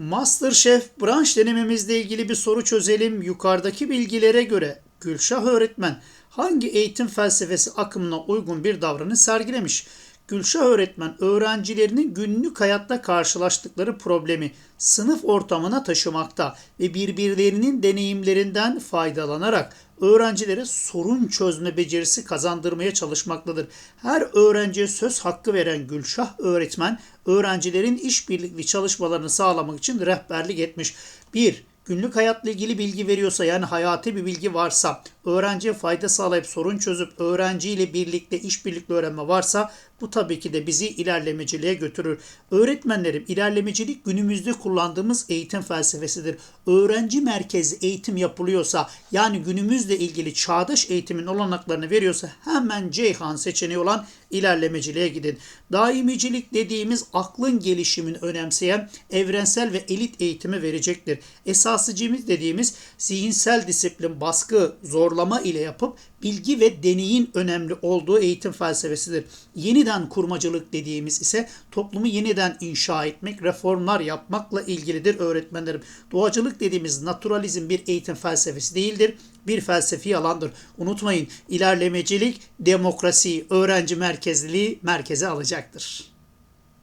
Masterchef branş denememizle ilgili bir soru çözelim. Yukarıdaki bilgilere göre Gülşah öğretmen hangi eğitim felsefesi akımına uygun bir davranış sergilemiş? Gülşah öğretmen öğrencilerinin günlük hayatta karşılaştıkları problemi sınıf ortamına taşımakta ve birbirlerinin deneyimlerinden faydalanarak öğrencilere sorun çözme becerisi kazandırmaya çalışmaktadır. Her öğrenciye söz hakkı veren Gülşah öğretmen öğrencilerin işbirlikli çalışmalarını sağlamak için rehberlik etmiş. 1. Günlük hayatla ilgili bilgi veriyorsa yani hayati bir bilgi varsa, öğrenciye fayda sağlayıp sorun çözüp öğrenciyle birlikte işbirlikli öğrenme varsa bu tabii ki de bizi ilerlemeciliğe götürür. Öğretmenlerim ilerlemecilik günümüzde kullandığımız eğitim felsefesidir. Öğrenci merkezli eğitim yapılıyorsa yani günümüzle ilgili çağdaş eğitimin olanaklarını veriyorsa hemen Ceyhan seçeneği olan ilerlemeciliğe gidin. Daimicilik dediğimiz aklın gelişimini önemseyen evrensel ve elit eğitimi verecektir. Esasıcımız dediğimiz zihinsel disiplin, baskı, zorlama ile yapıp bilgi ve deneyin önemli olduğu eğitim felsefesidir. Yeniden kurmacılık dediğimiz ise toplumu yeniden inşa etmek, reformlar yapmakla ilgilidir öğretmenlerim. Doğacılık dediğimiz naturalizm bir eğitim felsefesi değildir bir felsefi alandır. Unutmayın ilerlemecilik demokrasi, öğrenci merkezliliği merkeze alacaktır.